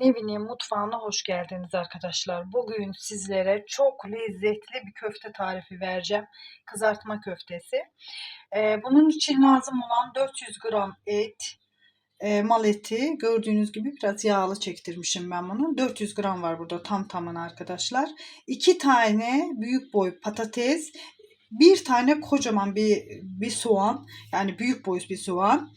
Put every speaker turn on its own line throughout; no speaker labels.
Nevin'in mutfağına hoş geldiniz arkadaşlar. Bugün sizlere çok lezzetli bir köfte tarifi vereceğim. Kızartma köftesi. Ee, bunun için lazım olan 400 gram et, e, mal eti. Gördüğünüz gibi biraz yağlı çektirmişim ben bunu. 400 gram var burada tam tamına arkadaşlar. 2 tane büyük boy patates, bir tane kocaman bir bir soğan yani büyük boy bir soğan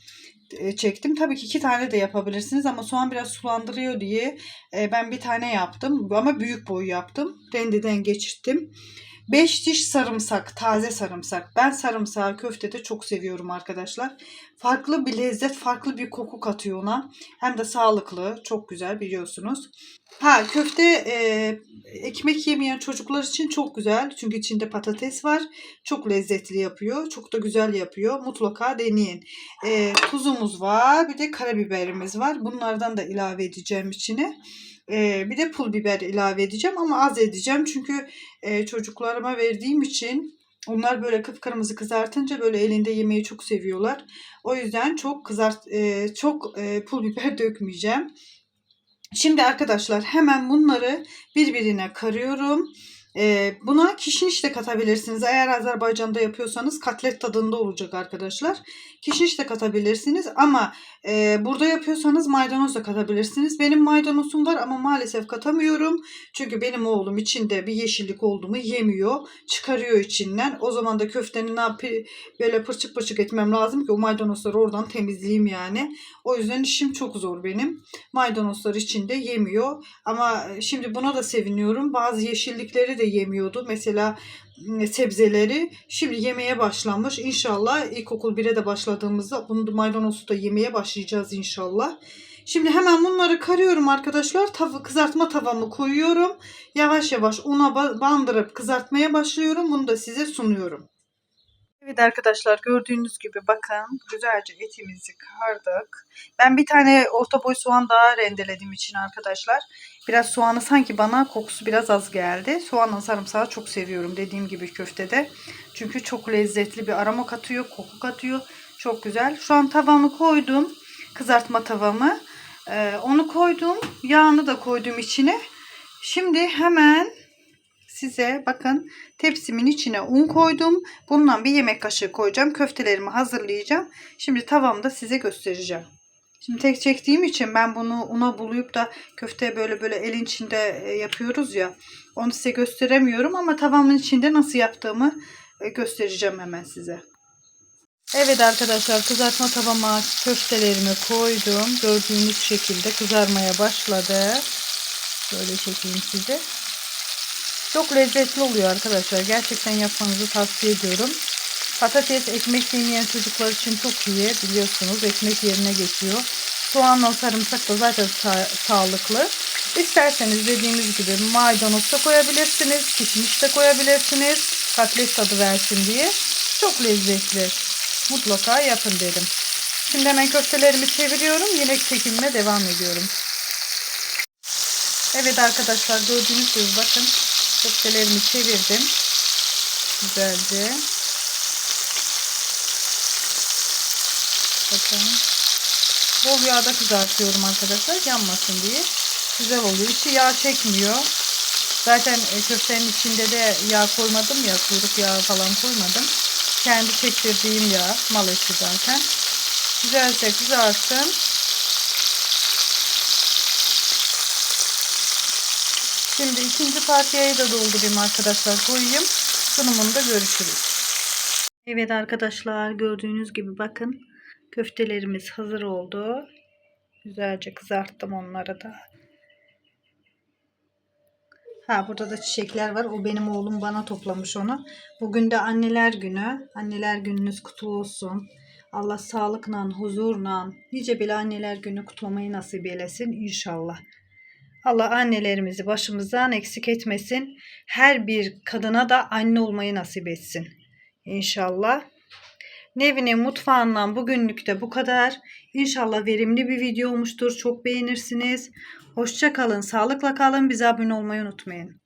çektim. Tabii ki iki tane de yapabilirsiniz ama soğan biraz sulandırıyor diye e, ben bir tane yaptım ama büyük boy yaptım. Rendeden geçirttim. 5 diş sarımsak, taze sarımsak. Ben sarımsağı köftede çok seviyorum arkadaşlar. Farklı bir lezzet, farklı bir koku katıyor ona. Hem de sağlıklı, çok güzel biliyorsunuz. Ha köfte e, ekmek yemeyen çocuklar için çok güzel. Çünkü içinde patates var. Çok lezzetli yapıyor. Çok da güzel yapıyor. Mutlaka deneyin. E, tuzumuz var. Bir de karabiberimiz var. Bunlardan da ilave edeceğim içine. Bir de pul biber ilave edeceğim ama az edeceğim. Çünkü e, çocuklarıma verdiğim için onlar böyle kıpkırmızı kızartınca böyle elinde yemeyi çok seviyorlar. O yüzden çok kızart çok pul biber dökmeyeceğim. Şimdi arkadaşlar hemen bunları birbirine karıyorum. Ee, buna kişniş de katabilirsiniz. Eğer Azerbaycan'da yapıyorsanız katlet tadında olacak arkadaşlar. Kişniş de katabilirsiniz ama e, burada yapıyorsanız maydanoz da katabilirsiniz. Benim maydanozum var ama maalesef katamıyorum. Çünkü benim oğlum içinde bir yeşillik oldu yemiyor. Çıkarıyor içinden. O zaman da köfteni ne yapayım böyle pırçık pırçık etmem lazım ki o maydanozları oradan temizleyeyim yani. O yüzden işim çok zor benim. Maydanozlar içinde yemiyor. Ama şimdi buna da seviniyorum. Bazı yeşillikleri de yemiyordu. Mesela sebzeleri şimdi yemeye başlamış. İnşallah ilkokul 1'e de başladığımızda bunu maydanozu da yemeye başlayacağız inşallah. Şimdi hemen bunları karıyorum arkadaşlar. Tavı kızartma tavamı koyuyorum. Yavaş yavaş una bandırıp kızartmaya başlıyorum. Bunu da size sunuyorum. Evet arkadaşlar gördüğünüz gibi bakın güzelce etimizi kardık. Ben bir tane orta boy soğan daha rendeledim için arkadaşlar. Biraz soğanı sanki bana kokusu biraz az geldi. Soğanla sarımsağı çok seviyorum dediğim gibi köftede. Çünkü çok lezzetli bir aroma katıyor, koku katıyor. Çok güzel. Şu an tavamı koydum. Kızartma tavamı. Ee, onu koydum. Yağını da koydum içine. Şimdi hemen size bakın tepsimin içine un koydum. Bundan bir yemek kaşığı koyacağım. Köftelerimi hazırlayacağım. Şimdi tavamda size göstereceğim. Şimdi tek çektiğim için ben bunu una bulayıp da köfte böyle böyle elin içinde e, yapıyoruz ya. Onu size gösteremiyorum ama tavamın içinde nasıl yaptığımı e, göstereceğim hemen size. Evet arkadaşlar kızartma tavama köftelerimi koydum. Gördüğünüz şekilde kızarmaya başladı. Böyle çekeyim size. Çok lezzetli oluyor arkadaşlar. Gerçekten yapmanızı tavsiye ediyorum. Patates ekmek yemeyen çocuklar için çok iyi biliyorsunuz. Ekmek yerine geçiyor. Soğanla sarımsak da zaten sa sağlıklı. İsterseniz dediğimiz gibi maydanoz da koyabilirsiniz. Kişniş de koyabilirsiniz. Katlet tadı versin diye. Çok lezzetli. Mutlaka yapın dedim. Şimdi hemen köftelerimi çeviriyorum. Yine çekimime devam ediyorum. Evet arkadaşlar gördüğünüz gibi bakın köftelerimi çevirdim. Güzelce. Bakın. Bol yağda kızartıyorum arkadaşlar. Yanmasın diye. Güzel oluyor. İçi yağ çekmiyor. Zaten e, köftenin içinde de yağ koymadım ya. Kuyruk yağı falan koymadım. Kendi çektirdiğim yağ. Mal eti zaten. Güzelce kızarsın. Şimdi ikinci partiyayı da doldurayım arkadaşlar. Koyayım. Sunumunda görüşürüz. Evet arkadaşlar gördüğünüz gibi bakın. Köftelerimiz hazır oldu. Güzelce kızarttım onları da. Ha burada da çiçekler var. O benim oğlum bana toplamış onu. Bugün de anneler günü. Anneler gününüz kutlu olsun. Allah sağlıkla, huzurla, nice bile anneler günü kutlamayı nasip eylesin inşallah. Allah annelerimizi başımızdan eksik etmesin. Her bir kadına da anne olmayı nasip etsin. İnşallah. Nevin'in mutfağından bugünlük de bu kadar. İnşallah verimli bir video olmuştur. Çok beğenirsiniz. Hoşça kalın, sağlıkla kalın. Bize abone olmayı unutmayın.